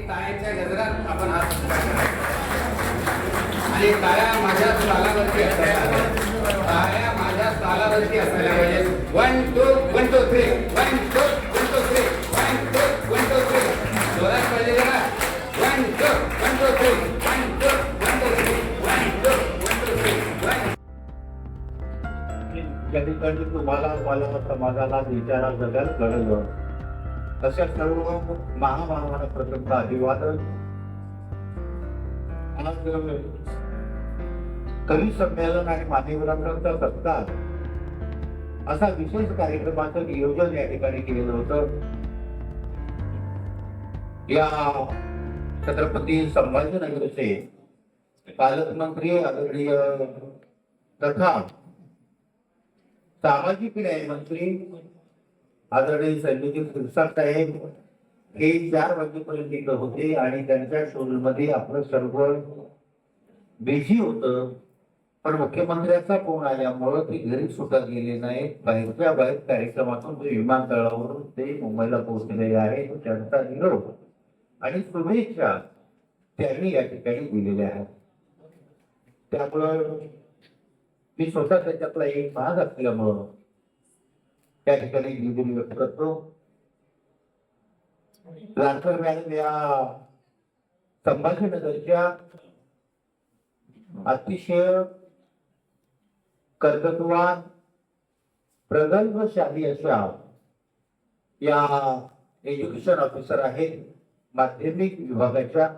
आणि टाळ्याच्या गजरात आपण हात आणि टाळ्या माझ्या तालावरती असायला टाळ्या माझ्या तालावरती असायला पाहिजे one two one two three one two one two three one two one two three जोरात पाहिजे जरा one two one two three one two one two three one two one two three one या ठिकाणी तुम्हाला मला समाजाला विचारा जगात गरज तशा सर्व महामानवाला प्रथम अभिवादन आज कवी संमेलन आणि मान्यवरांचा सत्कार असा विशेष कार्यक्रमाचं नियोजन या ठिकाणी केलेलं होतं. या छत्रपती संभाजीनगरचे पालकमंत्री आदरणीय तथा सामाजिक न्याय मंत्री आदरणीय सैनिकी शिरसाट साहेब हे चार वाजेपर्यंत इकडे होते आणि त्यांच्या शोधमध्ये आपलं सर्व बिझी होतं. पण मुख्यमंत्र्याचा फोन आल्यामुळं ते घरी सुटत गेले नाहीत. बाहेरच्या बाहेर कार्यक्रमातून ते विमानतळावरून ते मुंबईला पोहोचलेले आहे त्यांचा निरोप आणि शुभेच्छा त्यांनी या ठिकाणी दिलेल्या आहेत. त्यामुळं मी स्वतः त्याच्यातला एक भाग असल्यामुळं त्या ठिकाणी दिलगिरी व्यक्त करतो लाडकर मॅडम या संभाजीनगरच्या अतिशय कर्तृत्वान प्रगल्भशाली अशा या एज्युकेशन ऑफिसर आहेत माध्यमिक विभागाच्या.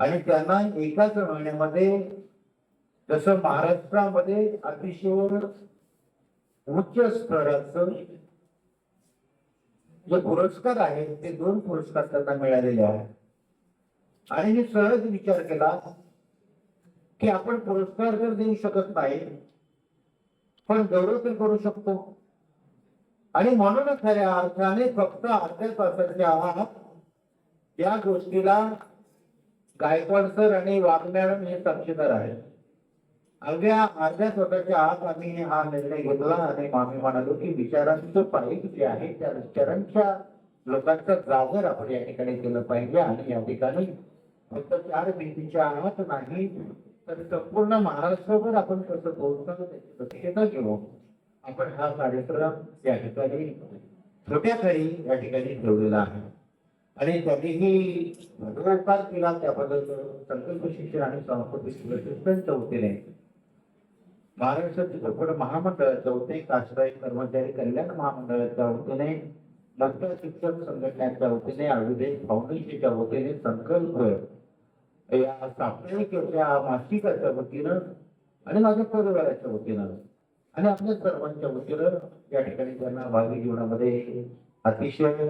आणि त्यांना एकाच महिन्यामध्ये जसं महाराष्ट्रामध्ये अतिशय उच्च स्तराचं जे पुरस्कार आहेत ते दोन पुरस्कार त्यांना मिळालेले आहेत. आणि मी सहज विचार केला की आपण पुरस्कार तर देऊ शकत नाही पण गौरव तर करू शकतो. आणि म्हणूनच खऱ्या अर्थाने फक्त अर्ध्या तासाच्या आहात या गोष्टीला गायकवाड सर आणि वाघ मॅडम हे साक्षीदार आहेत. अवघ्या अर्ध्या स्वतःच्या आत आम्ही हा निर्णय घेतला आणि आम्ही म्हणालो की विचारांचं पाईप जे आहे त्या विचारांच्या लोकांचं जागर आपण या ठिकाणी केलं पाहिजे आणि या ठिकाणी फक्त चार भिंतीच्या आत नाही तर संपूर्ण महाराष्ट्रभर आपण कसं पोहोचतो त्याची दक्षता आपण हा कार्यक्रम या ठिकाणी छोट्या खरी या ठिकाणी ठेवलेला आहे. आणि त्यांनीही भगवकार केला त्याबद्दल संकल्प शिक्षण आणि सांस्कृतिक विकसनाच्या वतीने महाराष्ट्र चित्रपट महामंडळाच्या वतीने काश्राई कर्मचारी कल्याण महामंडळाच्या वतीने नंतर शिक्षक संघटनेच्या वतीने आयुर्वेद फाउंडेशनच्या वतीने संकल्प या साप्ताहिक या मासिकाच्या वतीनं आणि माझ्या परिवाराच्या वतीनं आणि आपल्या सर्वांच्या वतीनं या ठिकाणी त्यांना भावी जीवनामध्ये अतिशय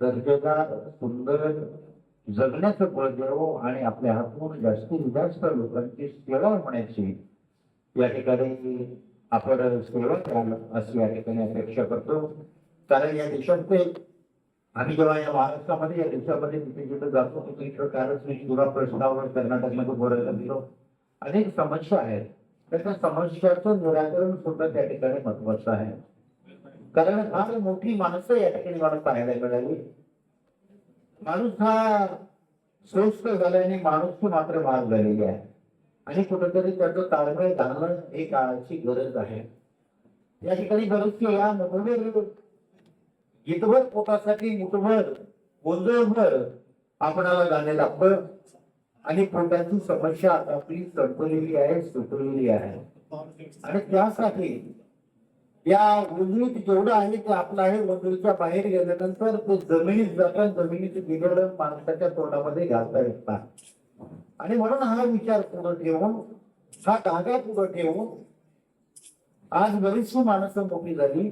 दर्जेदार सुंदर जगण्याचं बळ द्यावं आणि आपल्या हातून जास्तीत जास्त लोकांची सेवा होण्याची या ठिकाणी आपण असं या ठिकाणी अपेक्षा करतो. कारण या देशामध्ये आम्ही जेव्हा या महाराष्ट्रामध्ये या देशामध्ये तिथे जिथे जातो तिथे कारण मी तुला प्रश्नावर कर्नाटकमध्ये बोलायला गेलो. अनेक समस्या आहेत. त्याच्या त्या समस्याचं निराकरण सुद्धा त्या ठिकाणी महत्वाचं आहे. कारण फार मोठी माणसं या ठिकाणी मला पाहायला मिळाली. माणूस हा स्वस्थ झाल्याने माणूस मात्र मार झालेली आहे. आणि कुठेतरी त्याचं ताळमेळ घालणं ही काळाची गरज आहे. या ठिकाणी गरज या मुठभर गीतभर पोटासाठी मुठभर गोंधळभर आपणाला गाणे लागतं आणि पोटाची समस्या आता आपली संपलेली आहे सुटलेली आहे. आणि त्यासाठी या उजवीत जेवढं आहे ते आपलं आहे उजवीच्या बाहेर गेल्यानंतर ते जमिनीत जातात जमिनीत गेलेलं माणसाच्या तोंडामध्ये घालता येतात आणि म्हणून हा विचार पुढे ठेवून हा धागा पुढे ठेवून आज बरीचशी माणसं मोठी झाली.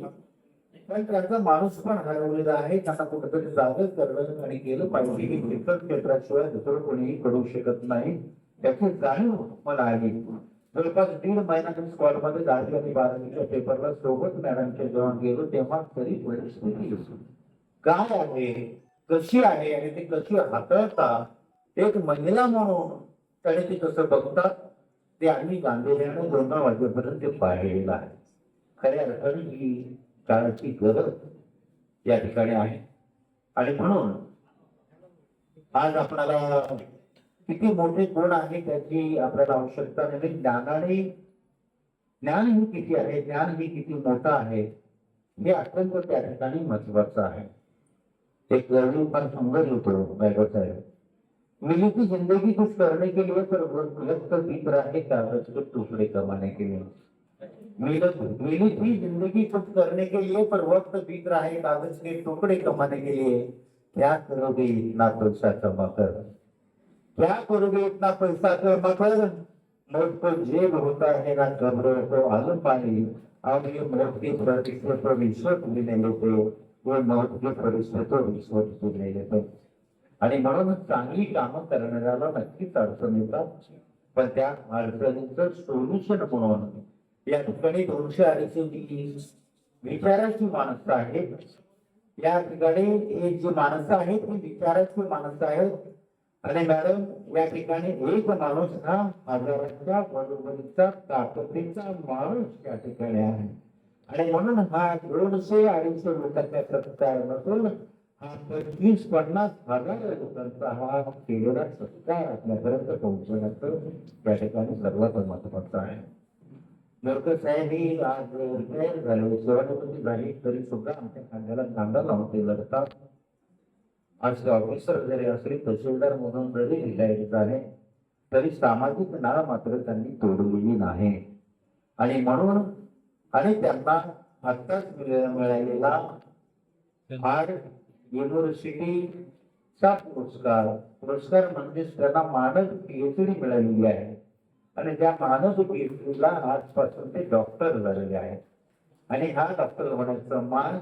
पण त्यांचा माणूस पण हरवलेला आहे. त्यांना कुठेतरी जागर करणं आणि केलं पाहिजे. की शिक्षण क्षेत्राशिवाय दुसरं कोणीही करू शकत नाही. त्याची जाणीव मला आली जवळपास दीड महिना मी स्कॉल दहावी आणि बारावीच्या पेपरला सोबत मॅडमच्या जेव्हा गेलो तेव्हा तरी परिस्थिती. काय आहे? कशी आहे? आणि ते कशी हाताळतात? एक महिला म्हणून त्याने ती कसं बघतात ते आम्ही गांधीने दोन वाजेपर्यंत ते पाहिलेलं आहे. खऱ्या अर्थाने ही काळाची गरज या ठिकाणी आहे. आणि म्हणून आज आपल्याला किती मोठे गुण आहे त्याची आपल्याला आवश्यकता नाही. ज्ञानाने ज्ञान ही किती आहे ज्ञान हे किती मोठं आहे हे अत्यंत त्या ठिकाणी महत्वाचं आहे. एक गरजू फार सुंदर होतो बायको साहेब. मिली की जिंदगी कुछ करने के लिए पर वक्त बीत रहा है कागज के टुकड़े कमाने के लिए मिली थी जिंदगी कुछ करने के लिए पर वक्त बीत रहा है कागज के टुकड़े कमाने के लिए क्या करोगे इतना पैसा कमा कर. क्या करोगे इतना पैसा कमा कर. मौत को जेब होता है ना कब्र को आलू पानी अब ये मौत की प्रतिष्ठा पर विश्वत भी नहीं लेते वो मौत की प्रतिष्ठा पर विश्वत भी नहीं लेते आणि म्हणून चांगली कामं करणाऱ्याला नक्कीच अडचण येतात. पण त्या अडचणीचं सोल्युशन म्हणून या ठिकाणी दोनशे अडीचशे विचाराची माणसं आहेत. या ठिकाणी एक जी माणसं आहेत ती विचाराची माणसं आहेत. आणि मॅडम या ठिकाणी एक माणूस हा हजाराच्या बरोबरीचा ताकदीचा माणूस या ठिकाणी आहे. आणि म्हणून हा दोनशे अडीचशे लोकांच्या सत्कार नसून हा पंचवीस पन्नास हजार लोकांचा हा केलेला सत्कार आपल्यापर्यंत पोहोचवण्याचं त्या ठिकाणी सर्वात महत्वाचं आहे नरकर ही आज रिटायर झाले सेवानिवृत्ती झाली तरी सुद्धा आमच्या खांद्याला कांदा लावून ते लढतात आज ऑफिसर जरी असले तहसीलदार म्हणून जरी रिटायर झाले तरी सामाजिक नाळ मात्र त्यांनी तोडलेली नाही आणि म्हणून आणि त्यांना आत्ताच मिळालेला हार्ड हार्ड युनिव्हर्सिटीचा पुरस्कार. पुरस्कार म्हणजे त्यांना मानद पीएचडी मिळालेली आहे. आणि त्या मानद पीएचडीला आजपासून ते डॉक्टर झालेले आहेत आणि हा डॉक्टर होण्याचा मान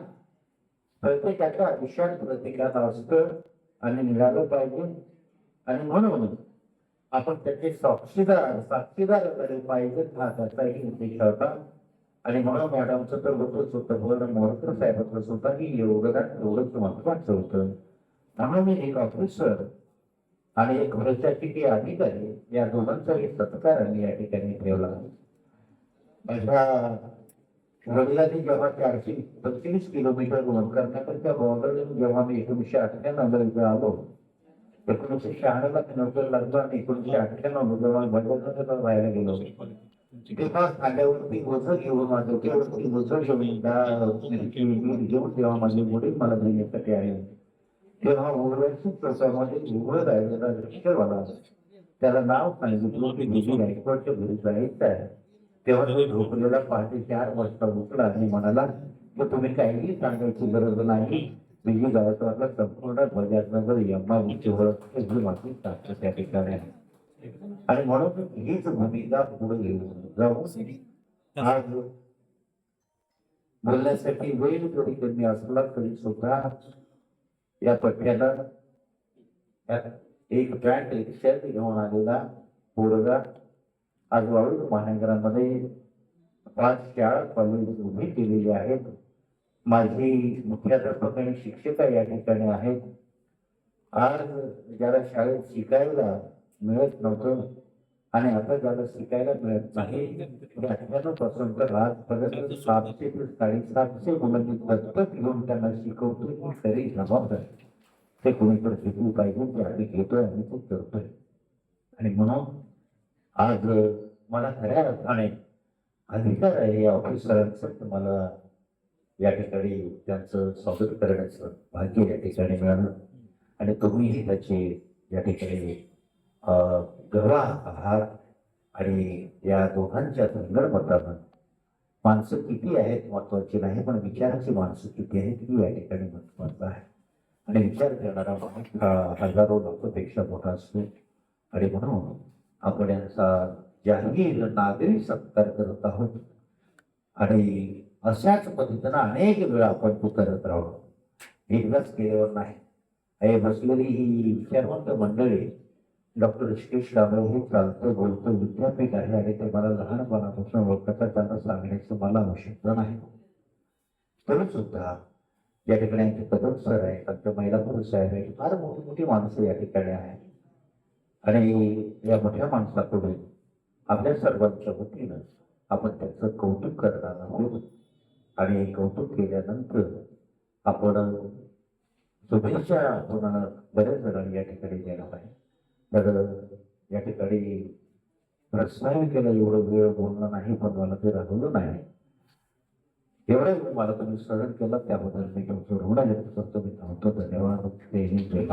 प्रत्येकाच्या विशाल प्रतिकात असतं आणि मिळालं पाहिजे. आणि म्हणून आपण त्याचे साक्षीदार साक्षीदार झाले पाहिजे हा त्याचाही उद्देश होता. आणि म्हणून मॅडमचं तर होतच होतं. पण मोरकर साहेबांचं सुद्धा ही योगदान एवढंच महत्वाचं होतं. म्हणून मी एक ऑफिसर आणि एक प्रशासकीय अधिकारी या दोघांचाही सत्कार आम्ही या ठिकाणी ठेवला. माझ्या वडिलांनी जेव्हा चारशे पस्तीस किलोमीटर कर्नाटकच्या बॉर्डर जेव्हा मी एकोणीसशे अठ्ठ्याण्णव इथे आलो एकोणीसशे शहाण्णवला मी लागलो आणि एकोणीसशे अठ्ठ्याण्णव जेव्हा भगवंताच्या राहायला गेलो खांद्यावरती ओझं घेऊन माझं डोक्यावरती ओझं घेऊन त्या घेऊन तेव्हा माझे वडील मला घेण्यासाठी आले. तेव्हा ओरव्याची त्याला नाव सांगितलं की दिदी गायकवाडच्या घरी जायचं आहे तेव्हा तो झोपलेला पहाटे चार वाजता उठला आणि म्हणाला की तुम्ही काहीही सांगायची गरज नाही. बिजी गायकवाडला संपूर्ण ही माझी ताकद त्या ठिकाणी आहे आणि म्हणून हीच भूमिका पुढे घेऊन जाऊ. आज बोलण्यासाठी वेळ थोडी कमी असला तरी सुद्धा या पठ्याला एक पॅन्ट एक शर्ट घेऊन आलेला पोरगा आज वाळूज महानगरामध्ये पाच शाळा कॉलेज उभी केलेली आहेत. माझी मुख्याध्यापक आणि शिक्षिका या ठिकाणी आहेत. आज ज्याला शाळेत शिकायला मिळत नव्हतं. आणि आता ज्याला शिकायला मिळत नाही अठ्ठ्याण्णवपासून तर आजपर्यंत सातशे ते साडेसातशे मुलांनी दत्तक घेऊन त्यांना शिकवतो ही खरी जबाबदारी. ते कोणीकडे शिकवू पाहिजे ते आम्ही घेतोय आणि ते करतोय. आणि म्हणून आज मला खऱ्या अर्थाने अधिकार आहे या ऑफिसरांचं तुम्हाला या ठिकाणी त्यांचं स्वागत करण्याचं भाग्य या ठिकाणी मिळालं. आणि तुम्हीही त्याचे या ठिकाणी अं, आहात आणि या दोघांच्या संदर्भात माणसं किती आहेत महत्वाची नाही पण विचाराची माणसं किती आहेत ही या ठिकाणी महत्वाचं आहे. आणि विचार करणारा माणूस हा हजारो लोकपेक्षा मोठा असतो. आणि म्हणून आपण यांचा जाहीर नागरी सत्कार करत आहोत. आणि अशाच पद्धतीनं अनेक वेळा आपण तो करत राहू. एकदाच केल्यावर नाही. हे बसलेली ही विचारवंत मंडळी डॉक्टर ऋषिकेश कांबळे हे चालतं बोलतो विद्यापीठ आहे आणि ते मला लहानपणापासून ओळखतात त्यांना सांगण्याचं मला आवश्यकता नाही. तरी सुद्धा या ठिकाणी आमचे कदम सर आहेत आमच्या महिला पुरुष साहेब आहे फार मोठी मोठी माणसं या ठिकाणी आहेत. आणि या मोठ्या माणसाकडून आपल्या सर्वांच्या वतीनं आपण त्याचं कौतुक करणार आहोत. आणि कौतुक केल्यानंतर आपण शुभेच्छा आपण बरेच जणांनी या ठिकाणी देणार आहे. या ठिकाणी प्रस्तावित केलं एवढं वेळ बोलणं नाही पण मला ते रागवलं नाही. एवढं मला तुम्ही सहन केलं त्याबद्दल मी तुमचं ऋण आहे. करतो मी थांबतो धन्यवाद. जय